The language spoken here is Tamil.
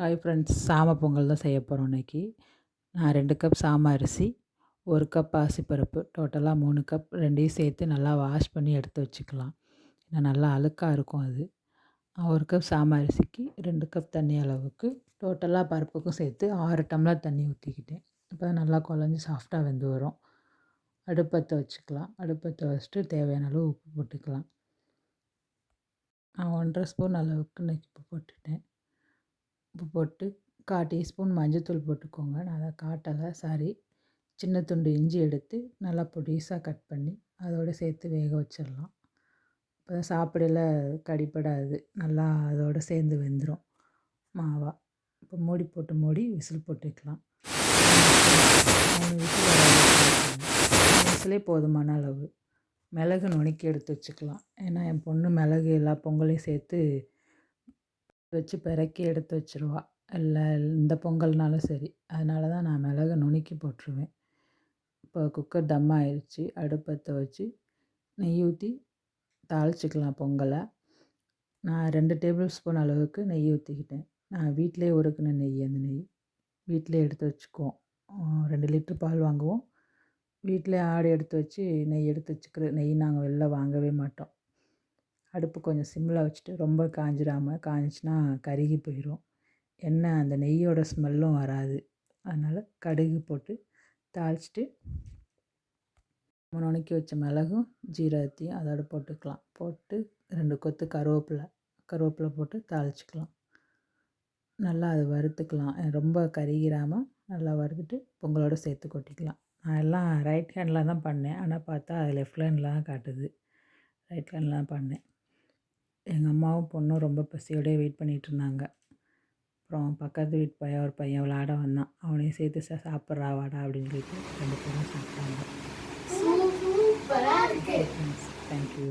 ஹாய் ஃப்ரெண்ட்ஸ் சாம பொங்கல் தான் செய்ய போகிறோம் இன்றைக்கி நான் ரெண்டு கப் சாம அரிசி ஒரு கப் பாசிப்பருப்பு டோட்டலாக மூணு கப் ரெண்டையும் சேர்த்து நல்லா வாஷ் பண்ணி எடுத்து வச்சுக்கலாம். ஏன்னா நல்லா அழுக்காக இருக்கும் அது. ஒரு கப் சாம அரிசிக்கு ரெண்டு கப் தண்ணி அளவுக்கு டோட்டலாக பருப்புக்கும் சேர்த்து ஆறு டம்ளர் தண்ணி ஊற்றிக்கிட்டேன் அப்போ நல்லா குழஞ்சி சாஃப்டாக வெந்து வரும். அடுப்பத்தை வச்சுக்கலாம். அடுப்பத்தை வச்சுட்டு தேவையான அளவு உப்பு போட்டுக்கலாம். நான் ஒன்றரை ஸ்பூன் அளவுக்கு இன்றைக்கி உப்பு போட்டுட்டேன். உப்பு போட்டு கால் டீஸ்பூன் மஞ்சத்தூள் போட்டுக்கோங்க. நான் அதை காட்டலை சாரி. சின்ன துண்டு இஞ்சி எடுத்து நல்லா பொடிசாக கட் பண்ணி அதோடு சேர்த்து வேக வச்சிடலாம். இப்போ சாப்பிடல கடிப்படாது. நல்லா அதோடு சேர்ந்து வெந்துடும் மாவா. இப்போ மூடி போட்டு மூடி விசில் போட்டுக்கலாம். மூணு விசில் விசிலே போதுமான அளவு. மிளகு நுணுக்கி எடுத்து வச்சுக்கலாம். ஏன்னா என் பொண்ணு மிளகு எல்லா பொங்கலையும் சேர்த்து வச்சு பிறக்கி எடுத்து வச்சுருவா. இல்லை இந்த பொங்கல்னாலும் சரி. அதனால தான் நான் மிளகு நுணுக்கி போட்டுருவேன். இப்போ குக்கர் தம் ஆயிடுச்சு அடுப்பத்தை வச்சு நெய் ஊற்றி தாளிச்சிக்கலாம் பொங்கலை. நான் ரெண்டு டேபிள் ஸ்பூன் அளவுக்கு நெய் ஊற்றிக்கிட்டேன் நான் வீட்டிலே உருக்குன நெய் அந்த நெய் வீட்டிலே எடுத்து வச்சுக்குவோம். ரெண்டு லிட்ரு பால் வாங்குவோம். வீட்டிலே ஆடு எடுத்து வச்சு நெய் எடுத்து வச்சுக்கிற நெய் நாங்கள் வெளில வாங்கவே மாட்டோம். அடுப்பு கொஞ்சம் சிம்மில் வச்சுட்டு ரொம்ப காஞ்சிடாமல் காஞ்சிச்சின்னா கருகி போயிடும் எண்ணெய் அந்த நெய்யோட ஸ்மெல்லும் வராது. அதனால் கடுகு போட்டு தாளிச்சிட்டு நுணுக்கி வச்ச மிளகும் ஜீரகத்தையும் அதோட போட்டுக்கலாம். போட்டு ரெண்டு கொத்து கருவேப்பிலை கருவேப்பிலை போட்டு தாளிச்சிக்கலாம். நல்லா அது வறுத்துக்கலாம். ரொம்ப கருகிராமல் நல்லா வறுத்துட்டு பொங்கலோடு சேர்த்து கொட்டிக்கலாம். நான் எல்லாம் ரைட் ஹேண்டில் தான் பண்ணேன். ஆனால் பார்த்தா அது லெஃப்ட் ஹேண்டில் தான் காட்டுது. ரைட் ஹேண்டில் தான் பண்ணேன். எங்கள் அம்மாவும் பொண்ணும் ரொம்ப பசியோடய வெயிட் பண்ணிகிட்ருந்தாங்க அப்புறம் பக்கத்து வீட்டு பையன் ஒரு பையன் விளாட வந்தான். அவனையும் சேர்த்து சா சாப்பிட்றா வாடா அப்படின்னு சொல்லிட்டு ரெண்டு பேரும் சாப்பிட்டாங்க. தேங்க்யூ